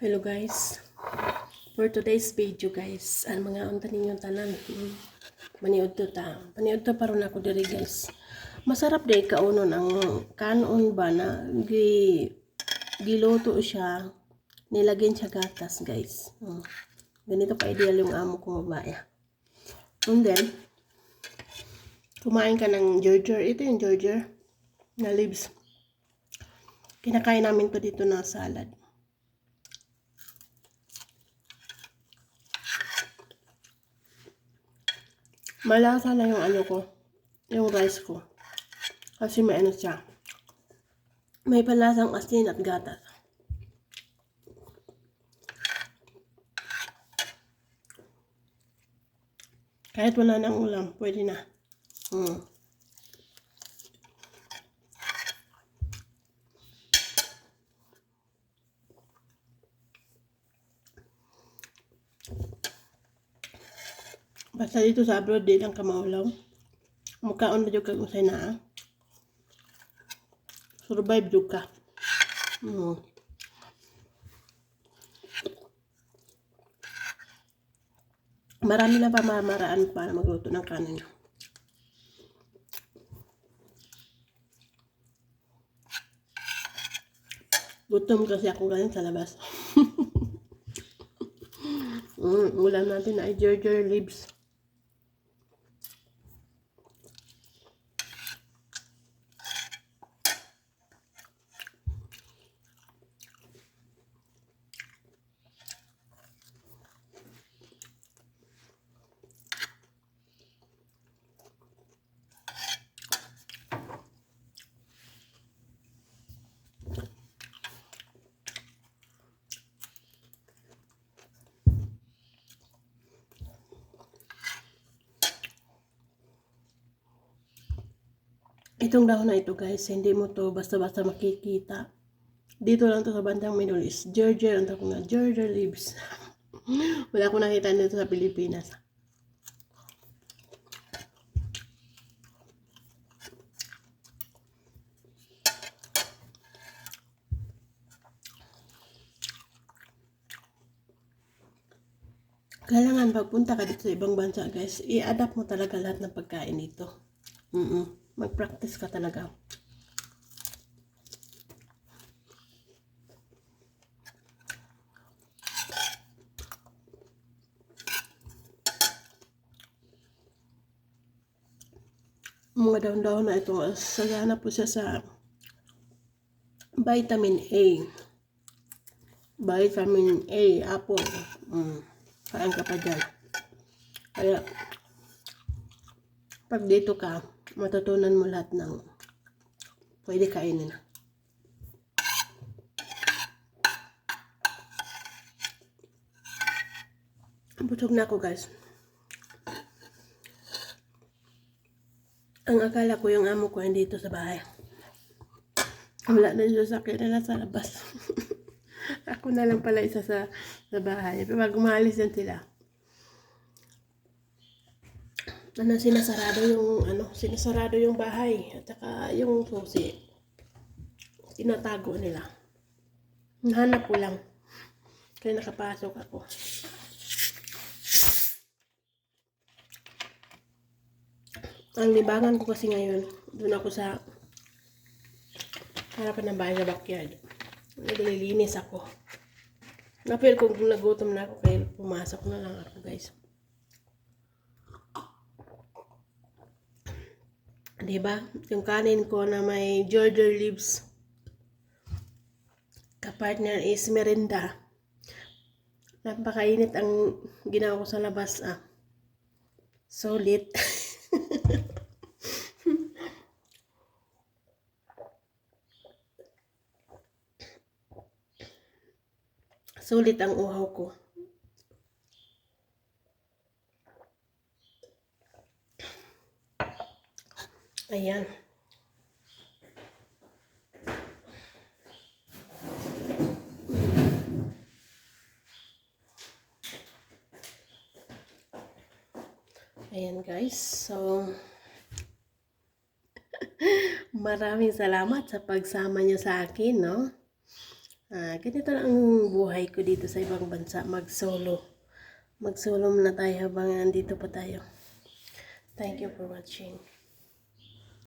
Hello guys. For today's video guys, ang mga unta ninyong tanan. Hmm. Maniud to ta. Maniud to paron ako diri guys. Masarap day kaunon ang kanon ba na gi giluto siya. Nilagyan siya gatas guys. Hmm. Ganito ka ideal yung amo kong babae. And then, kumain ka ng Georgia. Ito yung Georgia na leaves. Kinakain namin to dito na salad. Malasa na yung ano ko, yung rice ko. Kasi may ano siya. May palasang asin at gatas. Kahit wala nang ulam, pwede na. Hmm. Basta dito sa abroad, di lang ka maulaw. Mukhaon na dyan usay na. Survive dyan ka. Hmm. Marami na pamamaraan para magluto ng kanin. Gutom kasi ako galing sa labas. mm, ulam natin ay ginger leaves. Itong dahon na ito guys, hindi mo to basta-basta makikita. Dito lang to sa bandang Middle East. Georgia, ang tawag na Georgia leaves. Wala akong nakita nito sa Pilipinas. Kailangan pagpunta ka dito sa ibang bansa guys, i-adapt mo talaga lahat ng pagkain dito. Mm Mag-practice ka talaga. Mga daon-daon na ito, sagana po siya sa vitamin A. Vitamin A, apple. Mm. Kain ka pa dyan. Kaya, pag dito ka, matutunan mo lahat ng pwede kainin. Busog na ako guys. Ang akala ko yung amo ko dito sa bahay. Wala na yung sasakyan na nasa labas. ako na lang pala isa sa, sa bahay. Pero pag umalis yan sila, ano, sinasarado yung, ano, sinasarado yung bahay. At saka yung susi. Tinatago nila. Nahanap ko lang. Kaya nakapasok ako. Ang libangan ko kasi ngayon, doon ako sa harapan ng bahay sa backyard. Naglilinis ako. Napil kung nagutom na ako, kaya pumasok na lang ako guys. Diba? Yung kanin ko na may Georgia leaves. Kapartner is merinda. Napakainit ang ginawa ko sa labas ah. Solid. Sulit ang uhaw ko. Ayan. Ayan guys. So, maraming salamat sa pagsama niyo sa akin, no? Ah, ganito lang ang buhay ko dito sa ibang bansa, mag-solo. Mag-solo muna tayo habang nandito pa tayo. Thank you for watching.